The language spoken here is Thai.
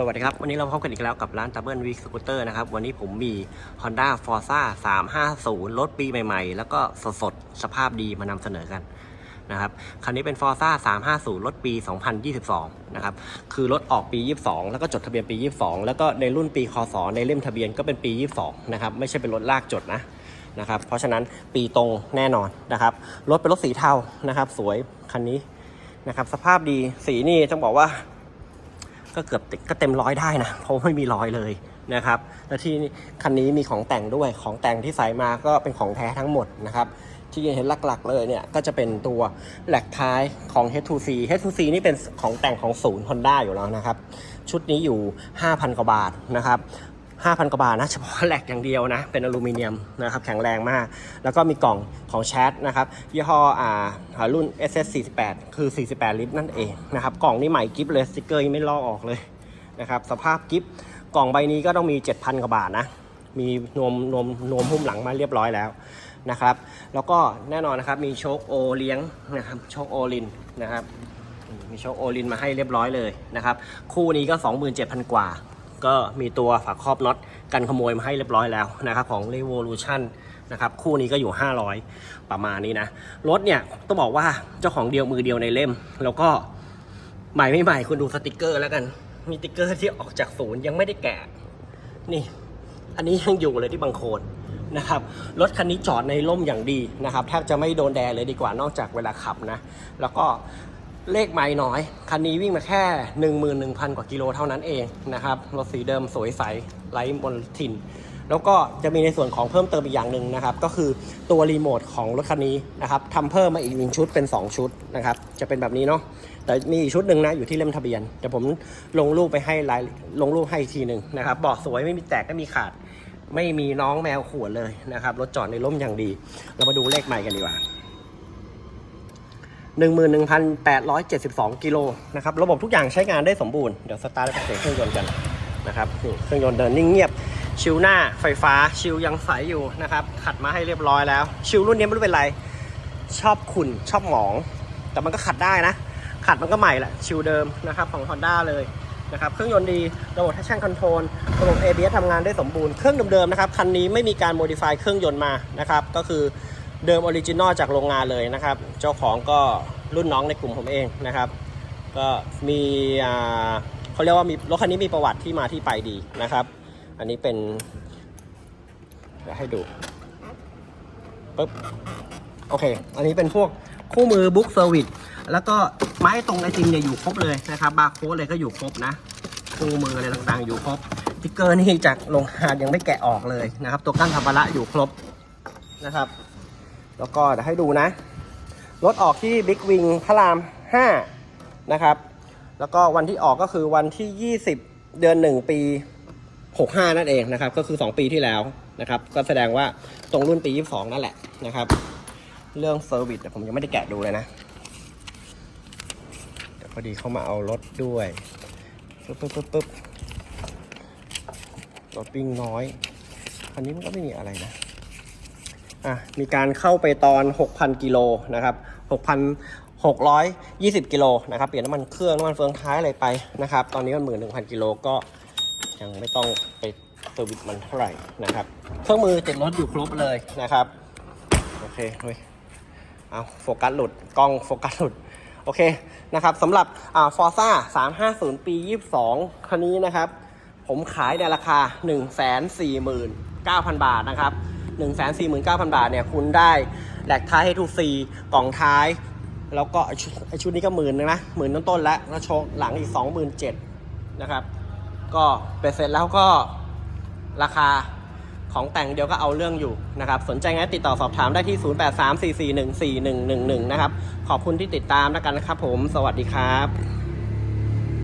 สวัสดีครับ วันนี้เราพบกันอีกแล้วกับร้าน Double Week Scooter นะครับ วันนี้ผมมี Honda Forza 350 รถปีใหม่ๆ แล้วก็สดๆสภาพดีมานำเสนอกันนะครับ คันนี้เป็น Forza 350 รถปี 2022 นะครับ คือรถออกปี 22 แล้วก็จดทะเบียนปี 22 แล้วก็ในรุ่นปีคศในเล่มทะเบียนก็เป็นปี 22 นะครับ ไม่ใช่เป็นรถลากจดนะนะครับ เพราะฉะนั้นปีตรงแน่นอนนะครับ รถเป็นรถสีเทานะครับ สวยคันนี้นะครับ สภาพดี สีนี่ต้องบอกว่า ก็เกือบก็เต็มร้อยได้นะ เพราะไม่มีรอยเลยนะครับและที่คันนี้มีของแต่งด้วยของแต่งที่ใส่มาก็เป็นของแท้ทั้งหมดนะครับที่เห็นหลักๆเลยเนี่ยก็จะเป็นตัวแหลกท้ายของ H2C H2C นี่เป็นของแต่งของศูนย์ Honda อยู่แล้วนะครับ ชุดนี้อยู่ 5,000 กว่าบาทนะครับ 5,000 กว่าบาทนะเฉพาะแหลกอย่างเดียวนะ เป็นอลูมิเนียมนะครับแข็งแรงมาก แล้วก็มีกล่องของแชทนะครับยี่ห้ออ่ารุ่น SS48 คือ 48 ลิตรนั่นเองนะครับกล่องนี่ใหม่กิฟเลยสติกเกอร์ยังไม่ลอกออกเลยนะครับสภาพกิฟกล่องใบนี้ก็ต้องมี 7,000 กว่าบาทนะ มีนวมนวมนวมหุ้มหลังมาเรียบร้อยแล้วนะครับ แล้วก็แน่นอนนะครับมีโชคโอเลี้ยงนะครับโชคโอลินนะครับมีโชคโอลินมาให้เรียบร้อยเลยนะครับคู่นี้ก็ 27,000 กว่า ก็มีตัวฝาครอบน็อตกันขโมยมาให้เรียบร้อยแล้วนะครับของ Revolution นะครับคู่นี้ก็อยู่ 500 ประมาณนี้นะ รถเนี่ยต้องบอกว่าเจ้าของเดียวมือเดียวในเล่ม แล้วก็ใหม่ไม่ใหม่คุณดูสติกเกอร์แล้วกัน มีสติกเกอร์ที่ออกจากศูนย์ยังไม่ได้แกะนี่ อันนี้ยังอยู่เลยที่บางโคนนะครับรถคันนี้จอดในร่มอย่างดีนะครับแทบจะไม่โดนแดดเลยดีกว่านอกจากเวลาขับนะ แล้วก็ เลขไม่น้อย คันนี้วิ่งมาแค่ 11,000 กว่ากิโลเท่านั้นเองนะครับ รถสีเดิมสวยใสไร้มลทิน แล้วก็จะมีในส่วนของเพิ่มเติมอีกอย่างหนึ่งนะครับ ก็คือตัวรีโมทของรถคันนี้นะครับทำเพิ่มมาอีกหนึ่งชุดเป็น 2 ชุดนะครับ จะเป็นแบบนี้เนาะ แต่มีอีกชุดหนึ่งนะอยู่ที่เล่มทะเบียน เดี๋ยวผมลงรูปไปให้รายลงรูปให้อีกทีหนึ่งนะครับบอกสวยไม่มีแตกไม่มีขาด ไม่มีน้องแมวขวดเลยนะครับ รถจอดในร่มอย่างดี เรามาดูเลขใหม่กันดีกว่า 11,872 กิโลนะครับ ระบบทุกอย่างใช้งานได้สมบูรณ์ เดี๋ยวสตาร์ทแล้วเสียงเครื่องยนต์กันนะครับเครื่องยนต์เดินนิ่งเงียบ ชิวหน้าไฟฟ้าชิวยังใสอยู่นะครับ ขัดมาให้เรียบร้อยแล้ว ชิวรุ่นนี้ไม่รู้เป็นไร ชอบขุ่นชอบหมอง แต่มันก็ขัดได้นะ ขัดมันก็ใหม่แหละ ชิวเดิมนะครับของ Honda เลยนะครับ เครื่องยนต์ดี ระบบทัชชั่นคอนโทรล ระบบ ABS ทำงานได้สมบูรณ์ เครื่องเดิมๆนะครับ คันนี้ไม่มีการโมดิฟายเครื่องยนต์มานะครับ ก็คือ เดิมออริจินอลจากโรงงานเลยนะครับ เจ้าของก็รุ่นน้องในกลุ่มผมเองนะครับ ก็มีอ่าเขาเรียกว่ามีรถคันนี้มีประวัติที่มาที่ไปดีนะครับ อันนี้เป็นเดี๋ยวให้ดูปึ๊บโอเค อันนี้เป็นพวกคู่มือบุ๊กเซอร์วิสแล้วก็ไม้ตรงไอติมเนี่ยอยู่ครบเลยนะครับ บาร์โค้ดเลยก็อยู่ครบนะ คู่มืออะไรต่างๆ อยู่ครบติ๊กเกอร์นี่จากโรงงานยังไม่แกะออกเลยนะครับ ตัวกั้นทำภาระอยู่ครบนะครับ แล้วก็เดี๋ยวให้ดูนะ รถออกที่บิ๊กวิงพระราม 5 นะครับ แล้วก็วันที่ออกก็คือวันที่ 20 เดือน 1 ปี 65 นั่นเองนะครับ ก็คือ 2 ปีที่แล้วนะครับ ก็แสดงว่าตรงรุ่นปี 22 นั่นแหละนะครับ เรื่องเซอร์วิสผมยังไม่ได้แกะดูเลยนะเดี๋ยวพอดีเข้ามาเอารถด้วยปึ๊บปึ๊บปึ๊บปึ๊บรถวิ่งน้อยคันนี้มันก็ไม่มีอะไรนะ อะมีการเข้าไปตอน 6,000 กิโลนะครับ6,620 กิโลนะครับเปลี่ยนน้ำมันเครื่องน้ำมันเฟืองท้ายอะไรไปนะครับ ตอนนี้มันหมื่นหนึ่งพันกิโลก็ยังไม่ต้องไปเซอร์วิสมันเท่าไหร่นะครับ เครื่องมือติดรถอยู่ครบเลยนะครับ โอเคเฮ้ยเอาโฟกัสหลุดกล้องโฟกัสหลุดโอเคนะครับสำหรับอ่าฟอร์ซ่า350ปี22คันนี้นะครับ ผมขายในราคา149,000บาทนะครับ 149,000 บาทเนี่ยคุณได้แหลกท้ายให้ทูซีกล่องท้าย แล้วก็ไอชุดนี้ก็หมื่นนึงนะหมื่นต้นๆแล้วแล้วโชว์หลังอีก 27,000นะครับ ก็เป็นเสร็จแล้วก็ราคาของแต่งเดียวก็เอาเรื่องอยู่นะครับ สนใจงั้นติดต่อสอบถามได้ที่ 0834414111 นะครับ ขอบคุณที่ติดตามแล้วกันนะครับผม สวัสดีครับ